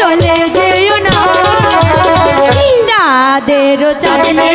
চলে যেও না। চাঁদেরও চাঁদনি